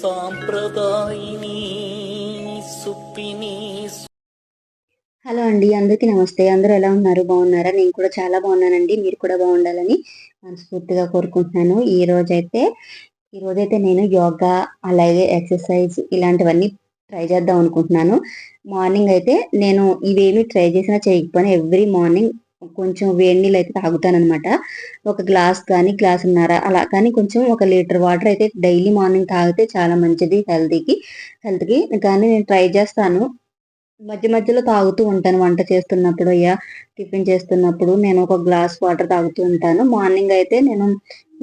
సాంప్రదాయిని సుప్పిని hello అండి అందరికీ నమస్తే. అందరూ ఎలా ఉన్నారు? బాగున్నారా? నేను కూడా చాలా బాగున్నానండి. మీరు కూడా బాగుండాలని మనస్ఫూర్తిగా కోరుకుంటున్నాను. ఈ రోజైతే ఈరోజైతే నేను యోగా అలాగే ఎక్సర్సైజ్ ఇలాంటివన్నీ ట్రై చేద్దాం అనుకుంటున్నాను. మార్నింగ్ అయితే నేను ఇవేమి ట్రై చేసినా చేయకపోయినా ఎవ్రీ మార్నింగ్ కొంచెం వేడి నీళ్ళు అయితే తాగుతానమాట ఒక గ్లాస్ కానీ గ్లాస్ ఉన్నారా అలా కానీ కొంచెం ఒక లీటర్ వాటర్ అయితే డైలీ మార్నింగ్ తాగితే చాలా మంచిది హెల్తీకి హెల్త్కి. కానీ నేను ట్రై చేస్తాను. మధ్య మధ్యలో తాగుతూ ఉంటాను వంట చేస్తున్నప్పుడు అయ్యా టిఫిన్ చేస్తున్నప్పుడు నేను ఒక గ్లాస్ వాటర్ తాగుతూ ఉంటాను. మార్నింగ్ అయితే నేను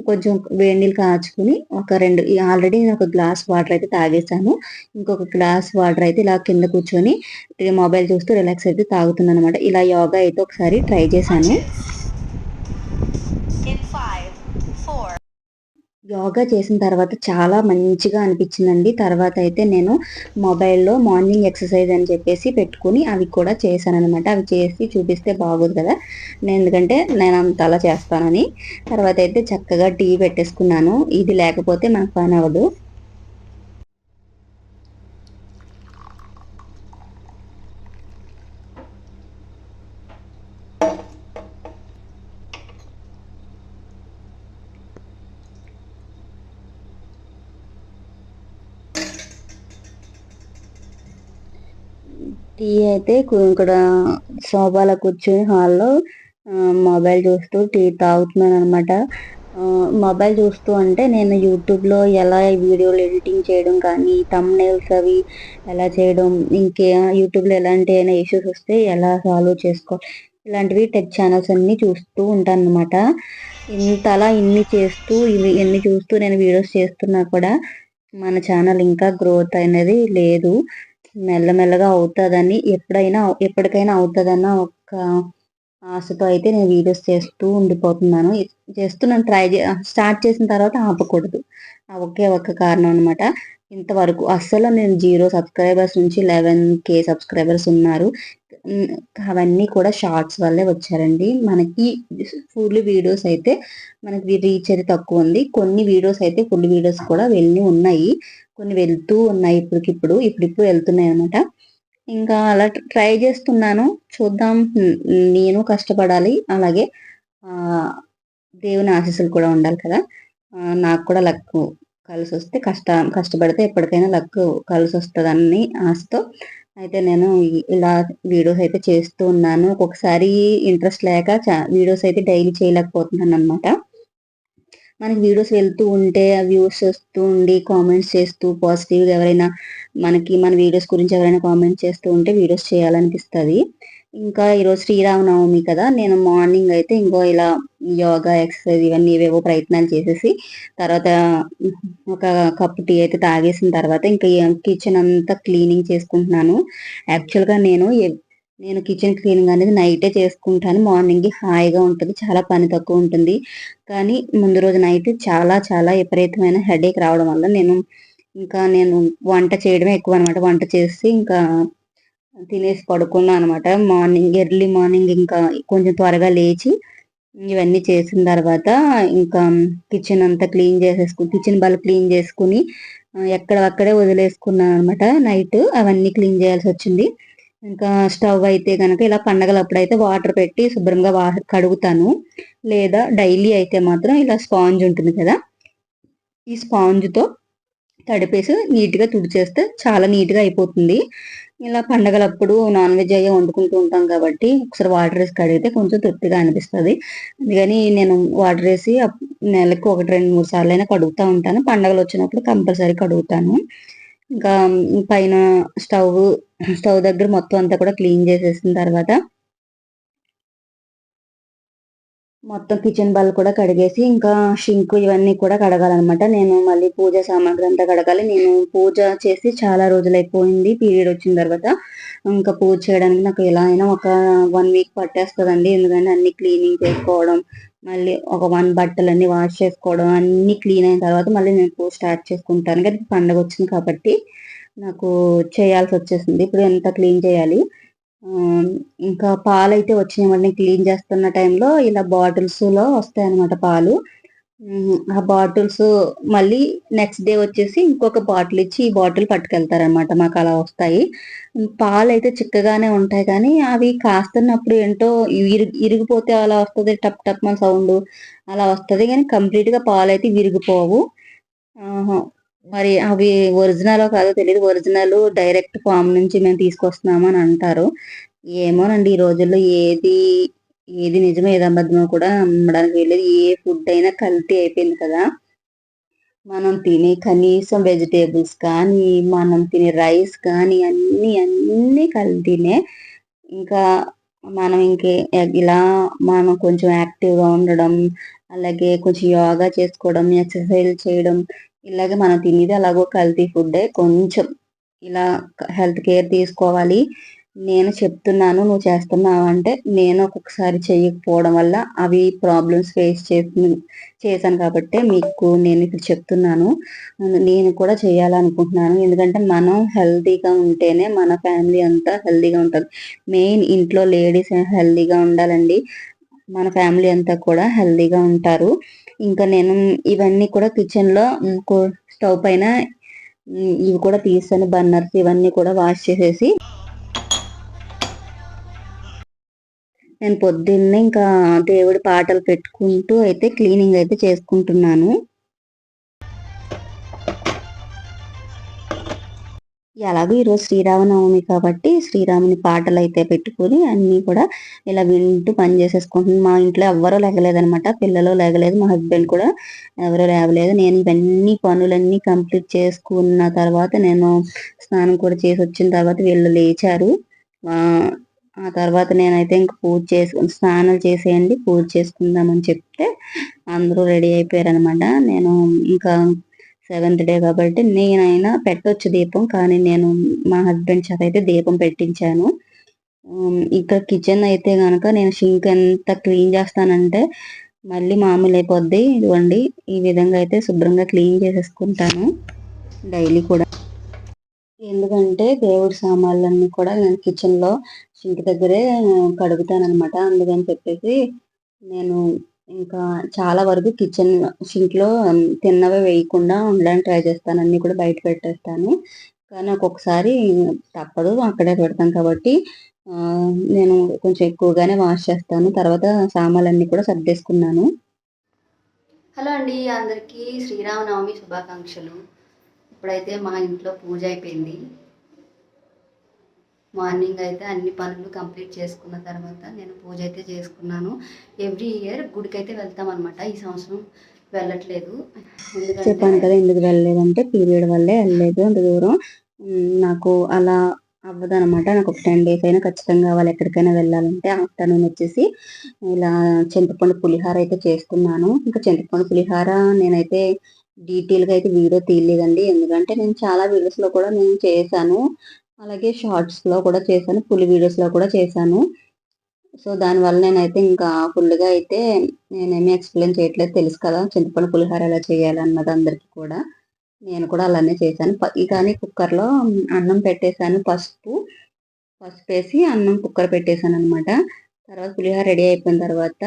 కొంచెం వేడి నీళ్ళు కాచుకుని ఒక రెండు ఆల్రెడీ నేను ఒక గ్లాస్ వాటర్ అయితే తాగేసాను. ఇంకొక గ్లాస్ వాటర్ అయితే ఇలా కింద కూర్చొని మొబైల్ చూస్తూ రిలాక్స్ అయితే తాగుతున్నాను అనమాట ఇలా యోగా అయితే ఒకసారి ట్రై చేశాను. యోగా చేసిన తర్వాత చాలా మంచిగా అనిపించిందండి. తర్వాత అయితే నేను మొబైల్లో మార్నింగ్ ఎక్సర్సైజ్ అని చెప్పేసి పెట్టుకుని అవి కూడా చేశాను అనమాట అవి చేసి చూపిస్తే బాగోదు కదా. నేను ఎందుకంటే నేను అంత అలా చేస్తానని. తర్వాత అయితే చక్కగా టీ పెట్టేసుకున్నాను. ఇది లేకపోతే మనకు పని అవ్వదు. టీ అయితే ఇక్కడ సోఫాలో కూర్చొని హాల్లో మొబైల్ చూస్తూ టీ తాగుతున్నాను అనమాట మొబైల్ చూస్తూ అంటే నేను యూట్యూబ్లో ఎలా వీడియోలు ఎడిటింగ్ చేయడం కానీ తమ్నైల్స్ అవి ఎలా చేయడం ఇంకే యూట్యూబ్లో ఎలాంటి అయినా ఇష్యూస్ వస్తే ఎలా సాల్వ్ చేసుకో ఇలాంటివి టెక్ ఛానల్స్ అన్నీ చూస్తూ ఉంటాను అనమాట ఇంత అలా ఇన్ని చేస్తూ ఇవి ఎన్ని చూస్తూ నేను వీడియోస్ చేస్తున్నా కూడా మన ఛానల్ ఇంకా గ్రోత్ అనేది లేదు. మెల్లమెల్లగా అవుతుందని ఎప్పుడైనా ఎప్పటికైనా అవుతుందన్న ఒక ఆశతో అయితే నేను వీడియోస్ చేస్తూ ఉండిపోతున్నాను. చేస్తున్నాను ట్రై స్టార్ట్ చేసిన తర్వాత ఆపకూడదు. ఆ ఒకే ఒక్క కారణం అనమాట ఇంతవరకు అస్సలు నేను జీరో సబ్స్క్రైబర్స్ నుంచి లెవెన్ కే సబ్స్క్రైబర్స్ ఉన్నారు. అవన్నీ కూడా షార్ట్స్ వల్లే వచ్చారండి. మనకి ఫుల్ వీడియోస్ అయితే మనకి రీచ్ అయితే తక్కువ ఉంది. కొన్ని వీడియోస్ అయితే ఫుల్ వీడియోస్ కూడా వెళ్ళి ఉన్నాయి. కొన్ని వెళ్తూ ఉన్నాయి ఇప్పటికిప్పుడు ఇప్పుడిప్పుడు వెళ్తున్నాయి అనమాట ఇంకా అలా ట్రై చేస్తున్నాను. చూద్దాం. నేను కష్టపడాలి. అలాగే దేవుని ఆశీస్సులు కూడా ఉండాలి కదా. నాకు కూడా లక్ కలిసి వస్తే కష్ట కష్టపడితే ఎప్పటికైనా లక్ కలిసి వస్తుందని ఆశతో. అయితే నేను ఇలా వీడియోస్ అయితే చేస్తూ ఉన్నాను. ఒక్కొక్కసారి ఇంట్రెస్ట్ లేక వీడియోస్ అయితే డైలీ చేయలేకపోతున్నాను అనమాట మనకి వీడియోస్ వెళ్తూ ఉంటే ఆ వ్యూస్ వస్తూ ఉండి కామెంట్స్ చేస్తూ పాజిటివ్గా ఎవరైనా మనకి మన వీడియోస్ గురించి ఎవరైనా కామెంట్ చేస్తూ ఉంటే వీడియోస్ చేయాలనిపిస్తుంది. ఇంకా ఈరోజు శ్రీరామనవమి కదా నేను మార్నింగ్ అయితే ఇంకో ఇలా యోగా ఎక్సర్సైజ్ ఇవన్నీ ఇవేవో ప్రయత్నాలు చేసేసి తర్వాత ఒక కప్పు టీ అయితే తాగేసిన తర్వాత ఇంకా కిచెన్ అంతా క్లీనింగ్ చేసుకుంటున్నాను. యాక్చువల్గా నేను నేను కిచెన్ క్లీనింగ్ అనేది నైటే చేసుకుంటాను. మార్నింగ్ హాయిగా ఉంటుంది చాలా పని తక్కువ ఉంటుంది. కానీ ముందు రోజు నైట్ చాలా చాలా విపరీతమైన హెడేక్ రావడం వల్ల నేను ఇంకా నేను వంట చేయడమే ఎక్కువ అనమాట వంట చేసి ఇంకా తినేసి పడుకున్నాను అనమాట మార్నింగ్ ఎర్లీ మార్నింగ్ ఇంకా కొంచెం త్వరగా లేచి ఇవన్నీ చేసిన తర్వాత ఇంకా కిచెన్ అంతా క్లీన్ చేసేసుకుని కిచెన్ బల్ క్లీన్ చేసుకుని ఆ, ఎక్కడ అక్కడే వదిలేసుకున్నాను అనమాట నైట్ అవన్నీ క్లీన్ చేయాల్సి వచ్చింది. ఇంకా స్టవ్ అయితే కనుక ఇలా పండగలప్పుడు అయితే వాటర్ పెట్టి శుభ్రంగా వా కడుగుతాను. లేదా డైలీ అయితే మాత్రం ఇలా స్పాంజ్ ఉంటుంది కదా ఈ స్పాంజ్తో తడిపేసి నీట్గా తుడిచేస్తే చాలా నీట్గా అయిపోతుంది. ఇలా పండగలప్పుడు నాన్ వెజ్ అయ్యే వండుకుంటూ ఉంటాం కాబట్టి ఒకసారి వాటర్ వేసి కడిగితే కొంచెం తృప్తిగా అనిపిస్తుంది. అందుకని నేను వాటర్ వేసి నెలకు ఒకటి రెండు మూడు సార్లు అయినా కడుగుతూ ఉంటాను. పండగలు వచ్చినప్పుడు కంపల్సరీ కడుగుతాను. ఇంకా పైన స్టవ్ స్టవ్ దగ్గర మొత్తం అంతా కూడా క్లీన్ చేసేసిన తర్వాత మొత్తం కిచెన్ బాల్ కూడా కడిగేసి ఇంకా షింక్ ఇవన్నీ కూడా కడగాలన్నమాట. నేను మళ్ళీ పూజ సామాగ్రి అంతా కడగాలి. నేను పూజ చేసి చాలా రోజులు అయిపోయింది. పీరియడ్ వచ్చిన తర్వాత ఇంకా పూజ చేయడానికి నాకు ఎలా అయినా ఒక వన్ వీక్ పట్టేస్తుందండి. ఎందుకంటే అన్ని క్లీనింగ్ చేసుకోవడం మళ్ళీ ఒక వన్ బట్టలన్నీ వాష్ చేసుకోవడం అన్ని క్లీన్ అయిన తర్వాత మళ్ళీ నేను పూజ స్టార్ట్ చేసుకుంటాను. కదా పండగ వచ్చింది కాబట్టి నాకు చేయాల్సి వచ్చేసింది. ఇప్పుడు ఎంత క్లీన్ చేయాలి? ఇంకా పాలు అయితే వచ్చినాయి క్లీన్ చేస్తున్న టైంలో ఇలా బాటిల్స్లో వస్తాయి అనమాట పాలు. ఆ బాటిల్స్ మళ్ళీ నెక్స్ట్ డే వచ్చేసి ఇంకొక బాటిల్ ఇచ్చి ఈ బాటిల్ పట్టుకెళ్తారనమాట మాకు అలా వస్తాయి. పాలు అయితే చిక్కగానే ఉంటాయి కానీ అవి కాస్తున్నప్పుడు ఏంటో ఇరుగు ఇరిగిపోతే అలా వస్తుంది టప్ టప్ మన సౌండ్ అలా వస్తుంది కానీ కంప్లీట్గా పాలు అయితే విరిగిపోవు మరి అవి ఒరిజినల్ కాదో తెలియదు ఒరిజినల్ డైరెక్ట్ ఫామ్ నుంచి మేము తీసుకొస్తున్నాము అని అంటారు. ఏమోనండి ఈ రోజుల్లో ఏది ఏది నిజమో ఏది అబద్ధమో కూడా నమ్మడానికి వెళ్ళేది ఏ ఫుడ్ అయినా కల్తీ అయిపోయింది కదా. మనం తినే కనీసం వెజిటేబుల్స్ కానీ మనం తినే రైస్ కానీ అన్నీ అన్నీ కల్తీనే. ఇంకా మనం ఇంకే ఇలా మనం కొంచెం యాక్టివ్గా ఉండడం అలాగే కొంచెం యోగా చేసుకోవడం ఎక్సర్సైజ్ చేయడం ఇలాగే మనం తినేది అలాగో కల్తీ ఫుడ్డే కొంచెం ఇలా హెల్త్ కేర్ తీసుకోవాలి. నేను చెప్తున్నాను నువ్వు చేస్తున్నావు అంటే నేను ఒక్కొక్కసారి చేయకపోవడం వల్ల అవి ప్రాబ్లమ్స్ ఫేస్ చేసి చేశాను కాబట్టి మీకు నేను ఇప్పుడు చెప్తున్నాను. నేను కూడా చేయాలనుకుంటున్నాను. ఎందుకంటే మనం హెల్తీగా ఉంటేనే మన ఫ్యామిలీ అంతా హెల్తీగా ఉంటుంది. మెయిన్ ఇంట్లో లేడీస్ హెల్తీగా ఉండాలండి. మన ఫ్యామిలీ అంతా కూడా హెల్తీగా ఉంటారు. ఇంకా నేను ఇవన్నీ కూడా కిచెన్లో స్టవ్ పైన ఇవి కూడా తీసాను బర్నర్స్ ఇవన్నీ కూడా వాష్ చేసేసి. నేను పొద్దున్నే ఇంకా దేవుడి పాటలు పెట్టుకుంటూ అయితే క్లీనింగ్ అయితే చేసుకుంటున్నాను. ఎలాగో ఈరోజు శ్రీరామనవమి కాబట్టి శ్రీరాముని పాటలు అయితే పెట్టుకుని అన్నీ కూడా ఇలా వింటూ పని చేసేసుకుంటున్నాను. మా ఇంట్లో ఎవ్వరూ లేగలేదనమాట పిల్లలు లేగలేదు. మా హస్బెండ్ కూడా ఎవరూ లేవలేదు. నేను ఇవన్నీ పనులన్నీ కంప్లీట్ చేసుకున్న తర్వాత నేను స్నానం కూడా చేసి వచ్చిన తర్వాత వీళ్ళు లేచారు. ఆ తర్వాత నేనైతే ఇంక పూజ చేసుకుని స్నానాలు చేసేయండి. పూజ చేసుకుందామని చెప్తే అందరూ రెడీ అయిపోయారు అనమాట నేను ఇంకా సెవెంత్ డే కాబట్టి నేనైనా పెట్టొచ్చు దీపం కానీ నేను మా హస్బెండ్ చేత అయితే దీపం పెట్టించాను. ఇంకా కిచెన్ అయితే కనుక నేను సింక్ ఎంత క్లీన్ చేస్తానంటే మళ్ళీ మామూలు అయిపోద్ది. ఇదిగోండి ఈ విధంగా అయితే శుభ్రంగా క్లీన్ చేసేసుకుంటాను డైలీ కూడా. ఎందుకంటే దేవుడి సామాన్లన్నీ కూడా నేను కిచెన్లో సింక్ దగ్గరే కడుగుతానమాట అందుకని చెప్పేసి నేను ఇంకా చాలా వరకు కిచెన్ సింక్లో తిన్నవి వేయకుండా ఉండడానికి ట్రై చేస్తాను. అన్నీ కూడా బయట పెట్టేస్తాను. కానీ ఒక్కొక్కసారి తప్పదు అక్కడే పెడతాం కాబట్టి నేను కొంచెం ఎక్కువగానే వాష్ చేస్తాను. తర్వాత సామాన్లన్నీ కూడా సర్దేసుకున్నాను హలో అండి అందరికీ శ్రీరామనవమి శుభాకాంక్షలు. ఇప్పుడైతే మా ఇంట్లో పూజ అయిపోయింది. మార్నింగ్ అయితే అన్ని పనులు కంప్లీట్ చేసుకున్న తర్వాత నేను పూజ అయితే చేసుకున్నాను. ఎవ్రీ ఇయర్ గుడికి అయితే వెళ్తాం అనమాట ఈ సంవత్సరం వెళ్ళట్లేదు. చెప్పాను కదా ఎందుకు వెళ్ళలేదంటే పీరియడ్ వల్లే వెళ్ళలేదు అంత దూరం. నాకు అలా అవ్వదనమాట నాకు ఒక టెన్ డేస్ అయినా ఖచ్చితంగా వాళ్ళు ఎక్కడికైనా వెళ్ళాలంటే ఆఫ్టర్నూన్ వచ్చేసి ఇలా చింతపండు పులిహార అయితే చేసుకున్నాను ఇంకా చింతపండు పులిహార నేనైతే డీటెయిల్గా అయితే వీడియో తీయలేదండి. ఎందుకంటే నేను చాలా వీడియోస్లో కూడా నేను చేశాను. అలాగే షార్ట్స్లో కూడా చేశాను ఫుల్ వీడియోస్లో కూడా చేశాను. సో దానివల్ల నేనైతే ఇంకా ఫుల్గా అయితే నేనేమి ఎక్స్ప్లెయిన్ చేయట్లేదు. తెలుసు కదా చింతపండు పులిహార ఎలా చేయాలి అన్నది అందరికీ కూడా. నేను కూడా అలానే చేశాను. కానీ కుక్కర్లో అన్నం పెట్టేశాను పసుపు. పసుపు వేసి అన్నం కుక్కర్ పెట్టేశాను అనమాట తర్వాత పులిహోర రెడీ అయిపోయిన తర్వాత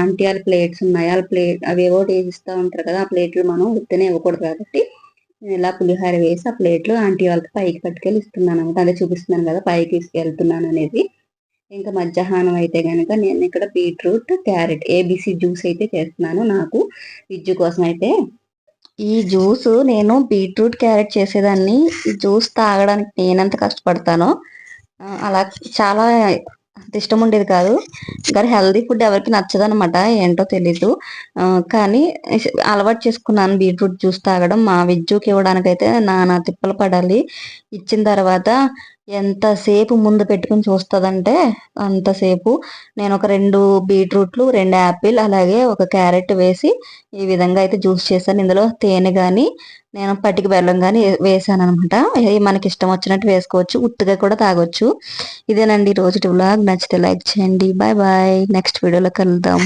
ఆంటీ వాళ్ళ ప్లేట్స్ ఉన్నాయి. వాళ్ళ ప్లేట్ అవి ఏవో వేసిస్తూ ఉంటారు కదా ఆ ప్లేట్లు మనం ఉత్తనే ఇవ్వకూడదు కాబట్టి నేను ఇలా పులిహోర వేసి ఆ ప్లేట్లు ఆంటీ వాళ్ళకి పైకి పట్టుకెళ్ళి ఇస్తున్నాను అనమాట అదే చూపిస్తున్నాను కదా పైకి వెళ్తున్నాను అనేది. ఇంకా మధ్యాహ్నం అయితే కనుక నేను ఇక్కడ బీట్రూట్ క్యారెట్ ఏబీసీ జ్యూస్ అయితే చేస్తున్నాను నాకు. విజ్జు కోసం అయితే ఈ జ్యూస్ నేను బీట్రూట్ క్యారెట్ చేసేదాన్ని. ఈ జ్యూస్ తాగడానికి నేనెంత కష్టపడతానో అలా చాలా అంత ఇష్టం ఉండేది కాదు. కానీ హెల్దీ ఫుడ్ ఎవరికి నచ్చదు అనమాట ఏంటో తెలీదు. కానీ అలవాటు చేసుకున్నాను. బీట్రూట్ జ్యూస్ తాగడం మా విజ్జుకి ఇవ్వడానికైతే నానా తిప్పలు పడాలి. ఇచ్చిన తర్వాత ఎంతసేపు ముందు పెట్టుకుని చూస్తుందంటే అంతసేపు నేను ఒక రెండు బీట్రూట్లు రెండు యాపిల్ అలాగే ఒక క్యారెట్ వేసి ఈ విధంగా అయితే జ్యూస్ చేశాను. ఇందులో తేనె కానీ నేను పట్టిక బెల్లం కానీ వేసాను అనమాట మనకి ఇష్టం వచ్చినట్టు వేసుకోవచ్చు. ఉత్తుగా కూడా తాగొచ్చు. ఇదేనండి రోజు వ్లాగ్. నచ్చితే లైక్ చేయండి. Bye bye. నెక్స్ట్ వీడియోలో కలుద్దాం.